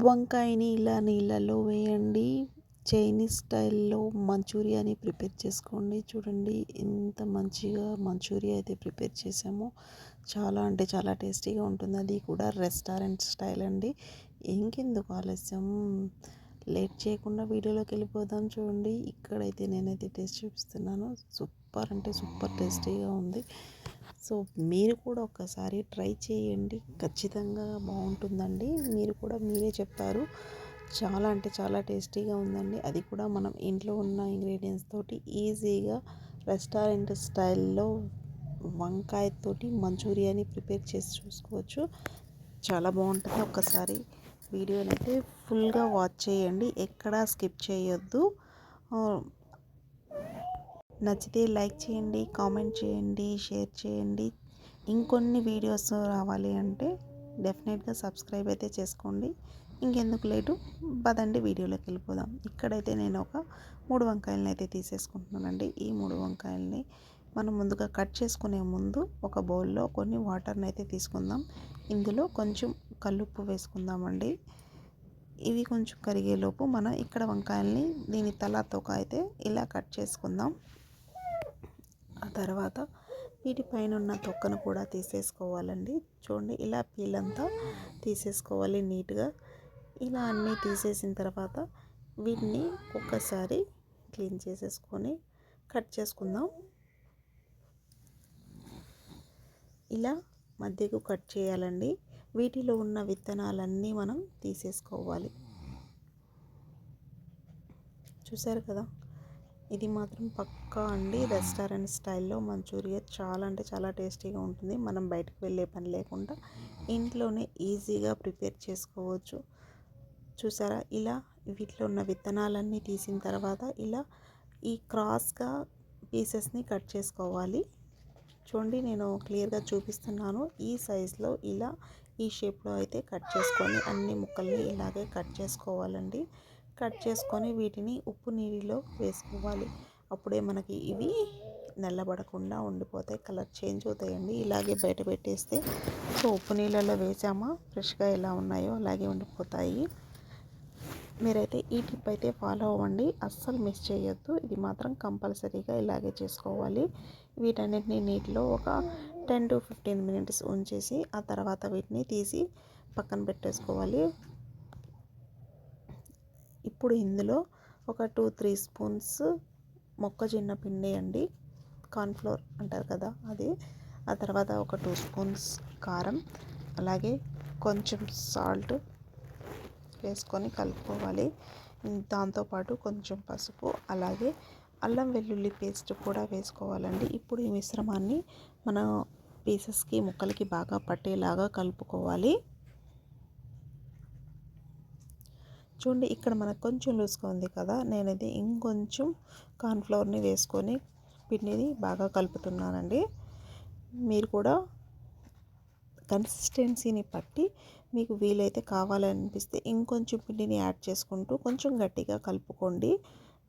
వంకాయని ఇలా నీళ్ళలో వేయండి. చైనీస్ స్టైల్లో మంచూరియాని ప్రిపేర్ చేసుకోండి. చూడండి ఎంత మంచిగా మంచూరియా అయితే ప్రిపేర్ చేసామో. చాలా అంటే చాలా టేస్టీగా ఉంటుంది. అది కూడా రెస్టారెంట్ స్టైల్ అండి. ఇంకెందుకు ఆలస్యం? లేట్ చేయకుండా వీడియోలోకి వెళ్ళిపోదాం చూడండి. ఇక్కడైతే నేనైతే టేస్ట్ చూపిస్తున్నాను. సూపర్ అంటే సూపర్ టేస్టీగా ఉంది. సో మీరు కూడా ఒక్కసారి ట్రై చేయండి. ఖచ్చితంగా బాగుంటుందండి. మీరు కూడా మీరే చెప్పారు. చాలా అంటే చాలా టేస్టీగా ఉందండి. అది కూడా మనం ఇంట్లో ఉన్న ఇంగ్రీడియంట్స్ తోటి ఈజీగా రెస్టారెంట్ స్టైల్లో వంకాయతోటి మంచూరియాని ప్రిపేర్ చేసి చూసుకోవచ్చు. చాలా బాగుంటుంది ఒక్కసారి. వీడియోని అయితే ఫుల్గా వాచ్ చేయండి. ఎక్కడా స్కిప్ చేయొద్దు. నచ్చితే లైక్ చేయండి కామెంట్ చేయండి షేర్ చేయండి. ఇంకొన్ని వీడియోస్ రావాలి అంటే డెఫినెట్గా సబ్స్క్రైబ్ అయితే చేసుకోండి. ఇంకెందుకు లేటు? పదండి వీడియోలోకి వెళ్ళిపోదాం. ఇక్కడైతే నేను ఒక మూడు వంకాయలని అయితే తీసేసుకుంటున్నానండి. ఈ మూడు వంకాయలని మనం ముందుగా కట్ చేసుకునే ముందు ఒక బౌల్లో కొన్ని వాటర్ని అయితే తీసుకుందాం. ఇందులో కొంచెం కల్లుప్పు వేసుకుందామండి. ఇవి కొంచెం కరిగేలోపు మనం ఇక్కడ వంకాయల్ని దీని తల తోక అయితే ఇలా కట్ చేసుకుందాం. ఆ తర్వాత వీటిపైన ఉన్న తొక్కను కూడా తీసేసుకోవాలండి. చూడండి ఇలా పీలంతా తీసేసుకోవాలి నీట్గా. ఇలా అన్నీ తీసేసిన తర్వాత వీటిని ఒక్కసారి క్లీన్ చేసేసుకొని కట్ చేసుకుందాం. ఇలా మధ్యకు కట్ చేయాలండి. వీటిలో ఉన్న విత్తనాలన్నీ మనం తీసేసుకోవాలి. చూసారు కదా? ఇది మాత్రం పక్కా అండి రెస్టారెంట్ స్టైల్లో మంచూరియా చాలా అంటే చాలా టేస్టీగా ఉంటుంది. మనం బయటకు వెళ్ళే పని లేకుండా ఇంట్లోనే ఈజీగా ప్రిపేర్ చేసుకోవచ్చు. చూసారా? ఇలా వీటిలో ఉన్న విత్తనాలన్నీ తీసిన తర్వాత ఇలా ఈ క్రాస్గా పీసెస్ని కట్ చేసుకోవాలి. చూడండి నేను క్లియర్గా చూపిస్తున్నాను. ఈ సైజులో ఇలా ఈ షేప్లో అయితే కట్ చేసుకొని అన్ని ముక్కల్ని ఇలాగే కట్ చేసుకోవాలండి. కట్ చేసుకొని వీటిని ఉప్పు నీటిలో వేసుకోవాలి. అప్పుడే మనకి ఇవి నల్లబడకుండా ఉండిపోతాయి కలర్ చేంజ్ అవుతాయండి. ఇలాగే బయట పెట్టేస్తే సో ఉప్పు నీళ్ళలో వేసామా ఫ్రెష్గా ఎలా ఉన్నాయో అలాగే ఉండిపోతాయి. మీరైతే ఈ టిప్ అయితే ఫాలో అవ్వండి. అస్సలు మిస్ చేయొద్దు. ఇది మాత్రం కంపల్సరీగా ఇలాగే చేసుకోవాలి. వీటన్నిటిని నీటిలో ఒక టెన్ టు ఫిఫ్టీన్ మినిట్స్ ఉంచేసి ఆ తర్వాత వీటిని తీసి పక్కన పెట్టేసుకోవాలి. ఇప్పుడు ఇందులో ఒక టూ త్రీ స్పూన్స్ మొక్కజొన్న పిండి అండి. కార్న్ఫ్లోర్ అంటారు కదా అది. ఆ తర్వాత ఒక టూ స్పూన్స్ కారం. అలాగే కొంచెం సాల్ట్ వేసుకొని కలుపుకోవాలి. దాంతోపాటు కొంచెం పసుపు అలాగే అల్లం వెల్లుల్లి పేస్ట్ కూడా వేసుకోవాలండి. ఇప్పుడు ఈ మిశ్రమాన్ని మన పీసెస్కి ముక్కలకి బాగా పట్టేలాగా కలుపుకోవాలి. చూడండి ఇక్కడ మనకు కొంచెం లూజ్గా ఉంది కదా నేనైతే ఇంకొంచెం కార్న్ఫ్లవర్ని వేసుకొని పిండిని బాగా కలుపుతున్నానండి. మీరు కూడా కన్సిస్టెన్సీని బట్టి మీకు వీలైతే కావాలనిపిస్తే ఇంకొంచెం పిండిని యాడ్ చేసుకుంటూ కొంచెం గట్టిగా కలుపుకోండి.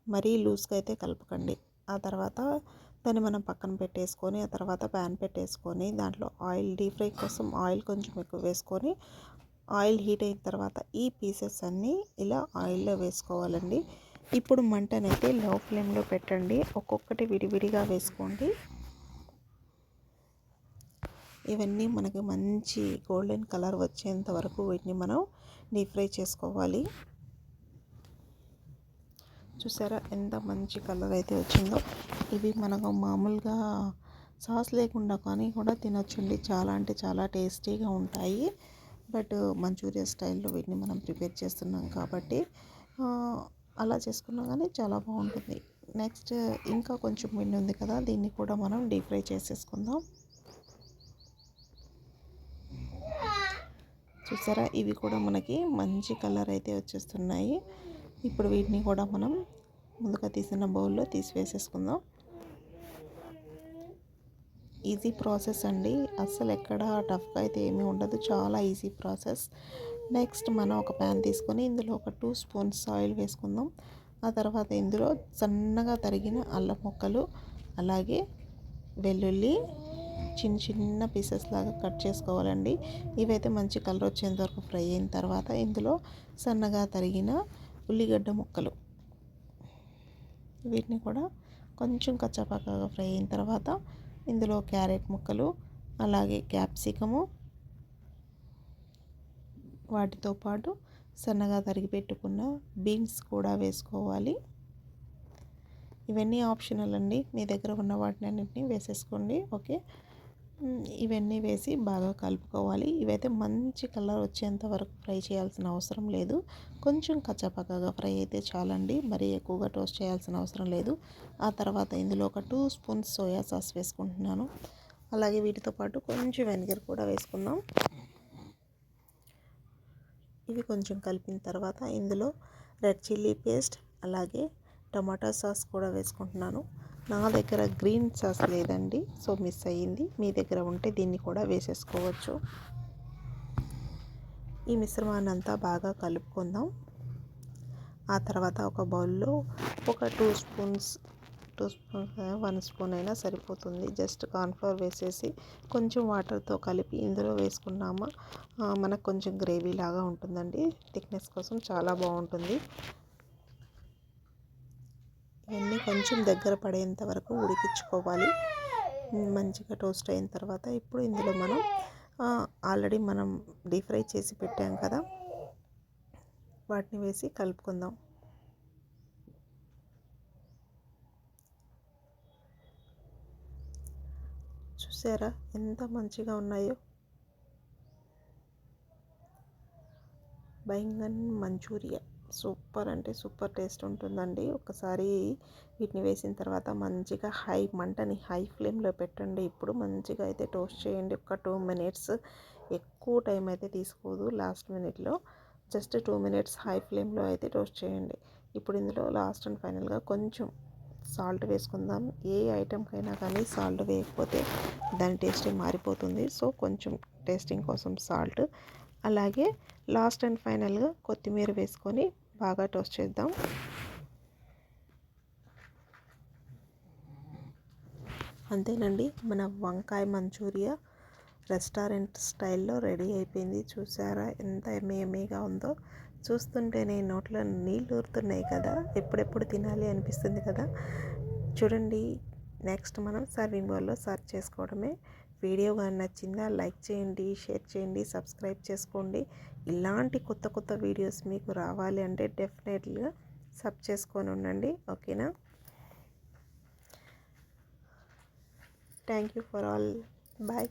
మరీ లూజ్గా అయితే కలపకండి. ఆ తర్వాత దాన్ని మనం పక్కన పెట్టేసుకొని ఆ తర్వాత ప్యాన్ పెట్టేసుకొని దాంట్లో ఆయిల్ డీప్ ఫ్రై కోసం ఆయిల్ కొంచెం ఎక్కువ వేసుకొని ఆయిల్ హీట్ అయిన తర్వాత ఈ పీసెస్ అన్నీ ఇలా ఆయిల్లో వేసుకోవాలండి. ఇప్పుడు మంటనైతే లో ఫ్లేమ్లో పెట్టండి. ఒక్కొక్కటి విడివిడిగా వేసుకోండి. ఇవన్నీ మనకి మంచి గోల్డెన్ కలర్ వచ్చేంత వరకు వీటిని మనం డీప్ ఫ్రై చేసుకోవాలి. చూసారా ఎంత మంచి కలర్ అయితే వచ్చిందో. ఇవి మనకు మామూలుగా సాస్ లేకుండా కానీ కూడా తినొచ్చండి. చాలా అంటే చాలా టేస్టీగా ఉంటాయి. బట్ మంచూరియా స్టైల్లో వీటిని మనం ప్రిపేర్ చేస్తున్నాం కాబట్టి అలా చేసుకున్నా కానీ చాలా బాగుంటుంది. నెక్స్ట్ ఇంకా కొంచెం పిండి ఉంది కదా దీన్ని కూడా మనం డీప్ ఫ్రై చేసేసుకుందాం. చూసారా? ఇవి కూడా మనకి మంచి కలర్ అయితే వచ్చేస్తున్నాయి. ఇప్పుడు వీటిని కూడా మనం ముందుగా తీసిన బౌల్లో తీసివేసేసుకుందాం ఈజీ ప్రాసెస్ అండి. అస్సలు ఎక్కడ టఫ్గా అయితే ఏమీ ఉండదు. చాలా ఈజీ ప్రాసెస్. నెక్స్ట్ మనం ఒక ప్యాన్ తీసుకొని ఇందులో ఒక టూ స్పూన్స్ ఆయిల్ వేసుకుందాం. ఆ తర్వాత ఇందులో సన్నగా తరిగిన అల్లం ముక్కలు అలాగే వెల్లుల్లి చిన్న చిన్న పీసెస్ లాగా కట్ చేసుకోవాలండి. ఇవైతే మంచి కలర్ వచ్చేంత వరకు ఫ్రై అయిన తర్వాత ఇందులో సన్నగా తరిగిన ఉల్లిగడ్డ ముక్కలు. వీటిని కూడా కొంచెం కచ్చాపాకాగా ఫ్రై అయిన తర్వాత ఇందులో క్యారెట్ ముక్కలు అలాగే క్యాప్సికము. వాటితో పాటు సన్నగా తరిగి పెట్టుకున్న బీన్స్ కూడా వేసుకోవాలి. ఇవన్నీ ఆప్షనల్ అండి. మీ దగ్గర ఉన్న వాటిని అన్నింటినీ వేసేసుకోండి. ఓకే. ఇవన్నీ వేసి బాగా కలుపుకోవాలి. ఇవైతే మంచి కలర్ వచ్చేంత వరకు ఫ్రై చేయాల్సిన అవసరం లేదు. కొంచెం కచ్చపక్కగా ఫ్రై అయితే చాలండి. మరీ ఎక్కువగా టోస్ట్ చేయాల్సిన అవసరం లేదు. ఆ తర్వాత ఇందులో ఒక టూ స్పూన్స్ సోయా సాస్ వేసుకుంటున్నాను. అలాగే వీటితో పాటు కొంచెం వెనిగర్ కూడా వేసుకుందాం. ఇవి కొంచెం కలిపిన తర్వాత ఇందులో రెడ్ చిల్లీ పేస్ట్ అలాగే టమాటా సాస్ కూడా వేసుకుంటున్నాను. నా దగ్గర గ్రీన్ సాస్ లేదండి సో మిస్ అయ్యింది. మీ దగ్గర ఉంటే దీన్ని కూడా వేసేసుకోవచ్చు. ఈ మిశ్రమాన్ని అంతా బాగా కలుపుకుందాం. ఆ తర్వాత ఒక బౌల్లో ఒక two spoons two spoons one spoon అయినా సరిపోతుంది. జస్ట్ కార్న్ఫ్లవర్ వేసేసి కొంచెం వాటర్తో కలిపి ఇందులో వేసుకున్నామా? మనకు కొంచెం గ్రేవీ లాగా ఉంటుందండి. థిక్నెస్ కోసం చాలా బాగుంటుంది. ఇవన్నీ కొంచెం దగ్గర పడేంత వరకు ఉడికించుకోవాలి. మంచిగా టోస్ట్ అయిన తర్వాత ఇప్పుడు ఇందులో మనం ఆల్రెడీ మనం డీప్ ఫ్రై చేసి పెట్టాం కదా వాటిని వేసి కలుపుకుందాం. చూసారా ఎంత మంచిగా ఉన్నాయో? బైంగన్ మంచూరియా. సూపర్ అంటే సూపర్ టేస్ట్ ఉంటుందండి. ఒకసారి వీటిని వేసిన తర్వాత మంచిగా హై మంటని హై ఫ్లేమ్లో పెట్టండి. ఇప్పుడు మంచిగా అయితే టోస్ట్ చేయండి. ఒక టూ మినిట్స్ ఎక్కువ టైం అయితే తీసుకోదు లాస్ట్ మినిట్లో. జస్ట్ టూ మినిట్స్ హై ఫ్లేమ్లో అయితే టోస్ట్ చేయండి. ఇప్పుడు ఇందులో లాస్ట్ అండ్ ఫైనల్గా కొంచెం సాల్ట్ వేసుకుందాం. ఏ ఐటెంకైనా కానీ సాల్ట్ వేయకపోతే దాని టేస్ట్ మారిపోతుంది. సో కొంచెం టేస్టింగ్ కోసం సాల్ట్. అలాగే లాస్ట్ అండ్ ఫైనల్గా కొత్తిమీర వేసుకొని బాగా టోస్ట్ చేద్దాం. అంతేనండి మన వంకాయ మంచూరియా రెస్టారెంట్ స్టైల్లో రెడీ అయిపోయింది. చూసారా ఎంత ఎమ్మీగా ఉందో. చూస్తుంటేనే నోట్లో నీళ్ళు ఊరుతున్నాయి కదా. ఎప్పుడెప్పుడు తినాలి అనిపిస్తుంది కదా. చూడండి నెక్స్ట్ మనం సర్వింగ్ బౌల్లో సర్వ్ చేసుకోవడమే. వీడియో కానీ నచ్చిందా లైక్ చేయండి షేర్ చేయండి సబ్స్క్రైబ్ చేసుకోండి. ఇలాంటి కొత్త కొత్త వీడియోస్ మీకు రావాలి అంటే డెఫినెట్లీగా సబ్ చేసుకొని ఉండండి. ఓకేనా? Thank you for all. Bye.